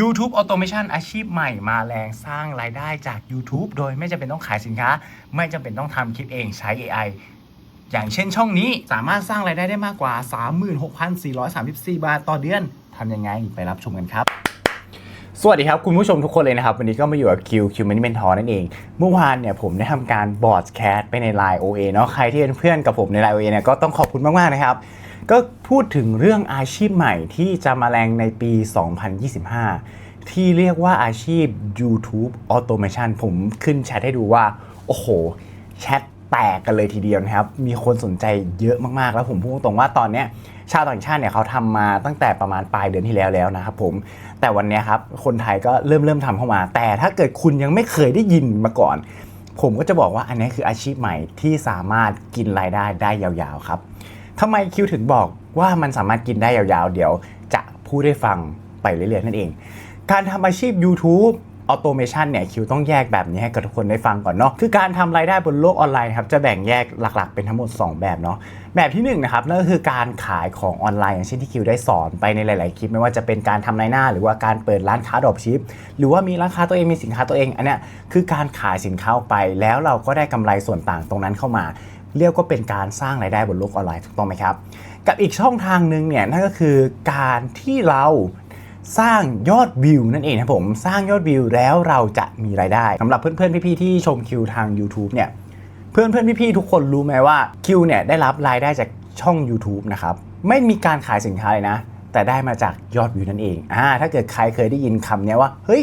YouTube Automation อาชีพใหม่มาแรงสร้างรายได้จาก YouTube โดยไม่จำเป็นต้องขายสินค้า ไม่จำเป็นต้องทำคลิปเองใช้ AI อย่างเช่นช่องนี้สามารถสร้างรายได้ได้มากกว่า 36,434 บาทต่อเดือนทำยังไงไปรับชมกันครับสวัสดีครับ คุณผู้ชมทุกคนเลยนะครับ วันนี้ก็มาอยู่กับ Q Q Money Mentor นั่นเอง เมื่อวานเนี่ยผมได้ทำการบอร์ดแคสไปใน Line OA เนาะใครที่เป็นเพื่อนกับผมใน Line OA เนี่ยก็ต้องขอบคุณมาก ๆ นะครับ ก็พูดถึงเรื่องอาชีพใหม่ที่จะมาแรงในปี 2025 ที่เรียกว่าอาชีพ YouTube Automation ผมขึ้นแชทให้ดูว่า โอ้โห แชทแตกกันเลยทีเดียวนะครับ มีคนสนใจเยอะมากๆ แล้วผมพูดตรงว่าตอนเนี้ยชาวต่างชาติเนี่ยเขาทำมาตั้งแต่ประมาณปลายเดือนที่แล้วแล้วนะครับผม แต่วันเนี้ยครับคนไทยก็เริ่มเริ่มทำเข้ามา แต่ถ้าเกิดคุณยังไม่เคยได้ยินมาก่อน ผมก็จะบอกว่าอันนี้คืออาชีพใหม่ที่สามารถกินรายได้ได้ยาวๆครับ ทำไมคิวถึงบอกว่ามันสามารถกินได้ยาวๆ เดี๋ยวจะพูดให้ฟังไปเรื่อยๆ นั่นเอง การทำอาชีพ YouTube ออโตเมชันเนี่ยคิวต้องแยกแบบนี้ให้กับทุกคนได้ฟังก่อนเนาะคือการทำรายได้บนโลกออนไลน์ครับจะแบ่งแยกหลักๆ เป็นทั้งหมด 2 แบบเนาะแบบที่1นงนะครับนั่นก็คือการขายของออนไลน์ อย่างเช่นที่คิวได้สอนไปในหลาย ๆ คลิป ไม่ว่าจะเป็นการทำรายหน้า หรือว่าการเปิดร้านค้าดรอปชิป หรือว่ามีร้านค้าตัวเองมีสินค้าตัวเองอันเนี้ยคือการขายสินค้าออกไปแล้วเราก็ได้กำไรส่วนต่างตรงนั้นเข้ามา เรียกว่าเป็นการสร้างรายได้บนโลกออนไลน์ถูกต้องไหมครับ กับอีกช่องทางหนึ่งเนี่ยนั่นก็คือการที่เราสร้างยอดวิวนั่นเองครับผมสร้างยอดวิวแล้วเราจะมีรายได้สำหรับเพื่อนๆพี่ๆที่ชมคิวทาง YouTube เนี่ยเพื่อนๆพี่ๆทุกคนรู้ไหมว่าคิวเนี่ยได้รับรายได้จากช่อง YouTube นะครับไม่มีการขายสินค้าเลยนะ แต่ได้มาจากยอดวิวนั่นเองอ่าถ้าเกิดใครเคยได้ยินคำเนี้ยว่า เฮ้ย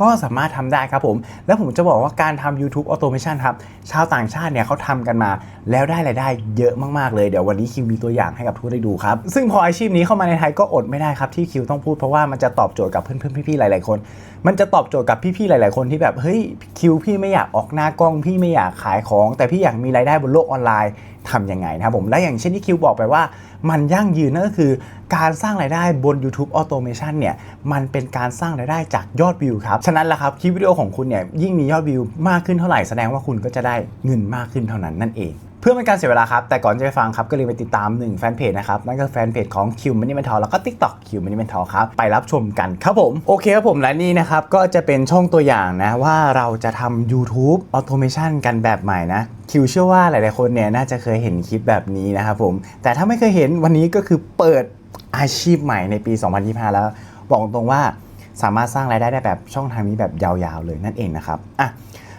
ก็สามารถทำได้ครับผม แล้วผมจะบอกว่าการทำ YouTube Automation ครับ ชาวต่างชาติเนี่ยเขาทำกันมา แล้วได้รายได้เยอะมาก ๆ เลย เดี๋ยววันนี้คิวมีตัวอย่างให้กับทุกคนได้ดูครับ ซึ่งพออาชีพนี้เข้ามาในไทยก็อดไม่ได้ครับที่คิวต้องพูดเพราะว่ามันจะตอบโจทย์กับเพื่อนๆพี่ๆหลาย ๆ คน มันจะตอบโจทย์กับพี่ๆหลาย ๆ คนที่แบบเฮ้ยคิวพี่ไม่อยากออกหน้ากล้องพี่ไม่อยากขายของ แต่พี่อยากมีรายได้บนโลกออนไลน์ทำยังไงนะครับผมและอย่างเช่นที่คิวบอกไปว่า มันยั่งยืนนั่นก็คือการสร้างรายได้บน YouTube Automation เนี่ยมันเป็นการสร้างรายได้จากยอดวิวครับ ฉะนั้นละครับคลิปวิดีโอของคุณเนี่ยยิ่งมียอดวิวมากขึ้นเท่าไหร่แสดงว่าคุณก็จะได้เงินมากขึ้นเท่านั้นนั่นเอง เพื่อเป็นการเสียเวลาครับ แต่ก่อนจะไปฟังครับก็เลยไปติดตามหนึ่งแฟนเพจนะครับ นั่นก็แฟนเพจของ Q Money Mentor แล้วก็ TikTok Q Money Mentor ครับ ไปรับชมกันครับผม โอเคครับผมและนี่นะครับ ก็จะเป็นช่องตัวอย่างนะ ว่าเราจะทำ YouTube Automation กันแบบใหม่นะคิวเชื่อว่าหลาย ๆ คนเนี่ยน่าจะเคยเห็นคลิปแบบนี้นะครับผมแต่ถ้าไม่เคยเห็นวันนี้ก็คือเปิดอาชีพใหม่ในปี 2025 แล้วบอกตรงว่าสามารถสร้างรายได้ได้แบบช่องทางนี้แบบยาว ๆ เลยนั่นเองนะครับอะ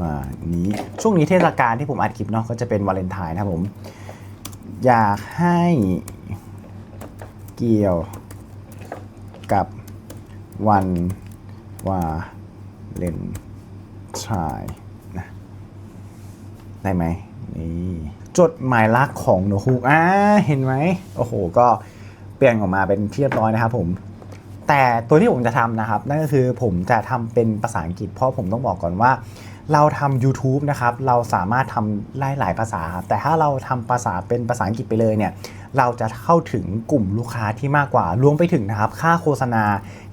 ว่านี้ช่วงนี้เทศกาลที่ผมอัดคลิปเนาะก็จะเป็นวาเลนไทน์นะผม อยากให้เกี่ยวกับวันวาเลนไทน์นะได้ไหมนี่จดหมายรักของหนูฮูกอ่าเห็นไหมโอ้โห ก็เปลี่ยนออกมาเป็นที่เรียบร้อยนะครับผมแต่ตัวที่ผมจะทำนะครับ นั่นก็คือผมจะทำเป็นภาษาอังกฤษเพราะผมต้องบอกก่อนว่า เราทำ YouTube นะครับ เราสามารถทำไล่หลายภาษาครับแต่ถ้าเราทำภาษาเป็นภาษาอังกฤษไปเลยเนี่ย เราจะเข้าถึงกลุ่มลูกค้าที่มากกว่า รวมไปถึงนะครับ ค่าโฆษณา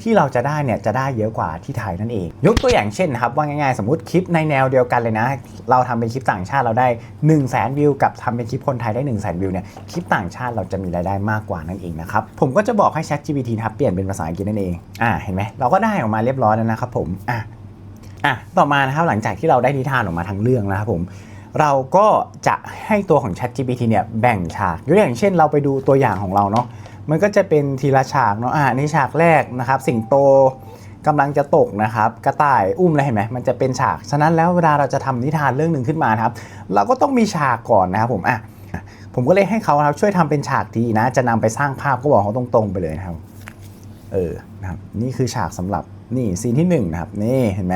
ที่เราจะได้เนี่ย จะได้เยอะกว่าที่ไทยนั่นเอง ยกตัวอย่างเช่นนะครับ ว่าง่ายๆ สมมติคลิปในแนวเดียวกันเลยนะ เราทำเป็นคลิปต่างชาติเราได้ 1 0 0 0 0แสนวิว กับทำเป็นคลิปคนไทยได้ 1 0 0 0 0แสนวิวเนี่ย คลิปต่างชาติเราจะมีรายได้มากกว่านั่นเองนะครับ ผมก็จะบอกให้ Chat GPT นะครับเปลี่ยนเป็นภาษาอังกฤษนั่นเอง อ่า เห็นไหมเราก็ได้ออกมาเรียบร้อยแล้วนะครับผม อะ อะต่อมานะครับหลังจากที่เราได้นิทานออกมาทั้งเรื่องนะครับผมเราก็จะให้ตัวของ Chat GPT เนี่ยแบ่งฉากยกตัวอย่างเช่นเราไปดูตัวอย่างของเราเนาะมันก็จะเป็นทีละฉากเนาะอ่าในฉากแรกนะครับ สิงโตกำลังจะตกนะครับ กระต่ายอุ้มอะไรเห็นไหมมันจะเป็นฉากฉะนั้นแล้วเวลาเราจะทำนิทานเรื่องหนึ่งขึ้นมาครับ เราก็ต้องมีฉากก่อนนะครับผมอะผมก็เลยให้เขาครับช่วยทำเป็นฉากทีนะ จะนำไปสร้างภาพก็บอกเขาตรงๆไปเลยนะครับ เออนะครับนี่คือฉากสำหรับนี่ซีนที่หนึ่งนะครับนี่เห็นไหม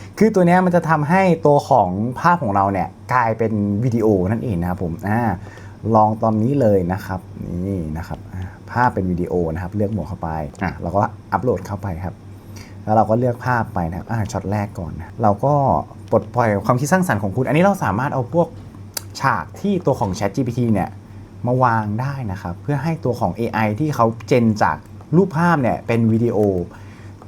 คือตัวเนี้ยมันจะทำให้ตัวของภาพของเราเนี่ยกลายเป็นวิดีโอนั่นเองนะครับผมอ่าลองตอนนี้เลยนะครับนี่นะครับอ่าภาพเป็นวิดีโอนะครับเลือกโหมดเข้าไปอะเราก็อัปโหลดเข้าไปครับ แล้วเราก็เลือกภาพไปนะครับอ่าช็อตแรกก่อนนะเราก็ปลดปล่อยความคิดสร้างสรรค์ของคุณ อันนี้เราสามารถเอาพวกฉากที่ตัวของ Chat GPT เนี่ยมาวางได้นะครับ เพื่อให้ตัวของ AI ที่เขาเจนจากรูปภาพเนี่ยเป็นวิดีโอ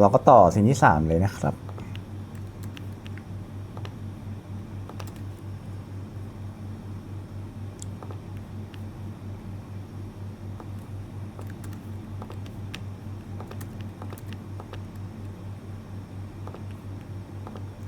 เราก็ต่อสิ่งที่ 3 เลยนะครับ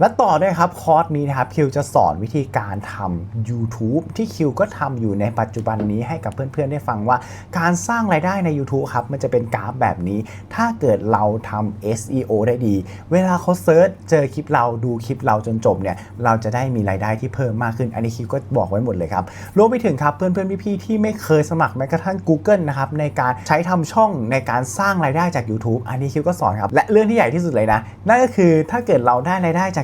และต่อด้วยครับคอร์สนี้นะครับคิวจะสอนวิธีการทำ YouTube ที่คิวก็ทำอยู่ในปัจจุบันนี้ให้กับเพื่อนๆ ได้ฟังว่า การสร้างรายได้ใน YouTube ครับมันจะเป็นกราฟแบบนี้ ถ้าเกิดเราทำ SEO ได้ดี เวลาเขาเซิร์ชเจอคลิปเราดูคลิปเราจนจบเนี่ยเราจะได้มีรายได้ที่เพิ่มมากขึ้น อันนี้คิวก็บอกไว้หมดเลยครับรวมไปถึงครับเพื่อนๆพี่ๆที่ไม่เคยสมัครแม้กระทั่ง Google นะครับในการใช้ทำช่องในการสร้างรายได้จาก YouTube อันนี้คิวก็สอนครับและเรื่องที่ใหญ่ที่สุดเลยนะนั่นก็คือถ้าเกิดเราได้รายได้จาก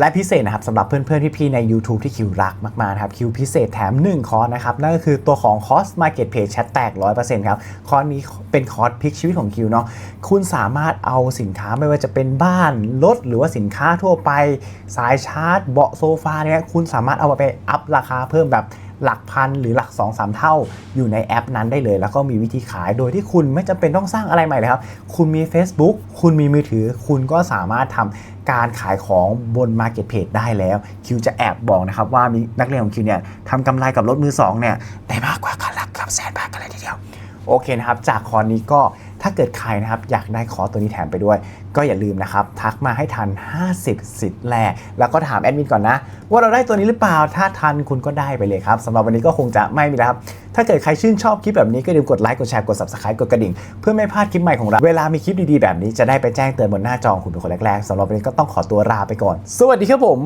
และพิเศษนะครับสำหรับเพื่อนๆพี่ๆใน YouTube ที่คิวรักมากๆนะครับคิวพิเศษแถม 1 คอร์สนะครับนั่นก็คือตัวของคอร์ส Market Page Chat แตก 100%ครับคอร์สนี้เป็นคอร์สพลิกชีวิตของคิวเนาะคุณสามารถเอาสินค้าไม่ว่าจะเป็นบ้านรถหรือว่าสินค้าทั่วไป สายชาร์จ เบาะโซฟาเนี่ยคุณสามารถเอาไปอัพราคาเพิ่มแบบ หลักพันหรือหลัก 2 3เท่าอยู่ในแอปนั้นได้เลย แล้วก็มีวิธีขายโดยที่คุณไม่จำเป็นต้องสร้างอะไรใหม่เลยครับ คุณมี Facebook คุณมีมือถือ คุณก็สามารถทำการขายของบน Marketplace ได้แล้ว คิวจะแอบบอกนะครับว่ามีนักเรียนของคิวเนี่ยทำกำไรกับรถมือสองเนี่ยได้มากกว่าคันละเกือบแสนบาทกันเลยทีเดียว โอเคนะครับ จากคอร์สนี้ก็าเกิดใครนะครับอยากได้คอร์สตัวนี้แถมไปด้วย ก็อย่าลืมนะครับ ทักมาให้ทัน 50 สิทธิ์แรก แล้วก็ถามแอดมินก่อนนะ ว่าเราได้ตัวนี้หรือเปล่า ถ้าทันคุณก็ได้ไปเลยครับสำหรับวันนี้ก็คงจะไม่มีแล้วครับ ถ้าเกิดใครชื่นชอบคลิปแบบนี้ก็อย่าลืมกดไลค์กดแชร์กด subscribe กดกระดิ่ง เพื่อไม่พลาดคลิปใหม่ของเรา เวลามีคลิปดีๆแบบนี้จะได้ไปแจ้งเตือนบนหน้าจอของคุณเป็นคนแรกๆสำหรับวันนี้ก็ต้องขอตัวลาไปก่อน สวัสดีครับผม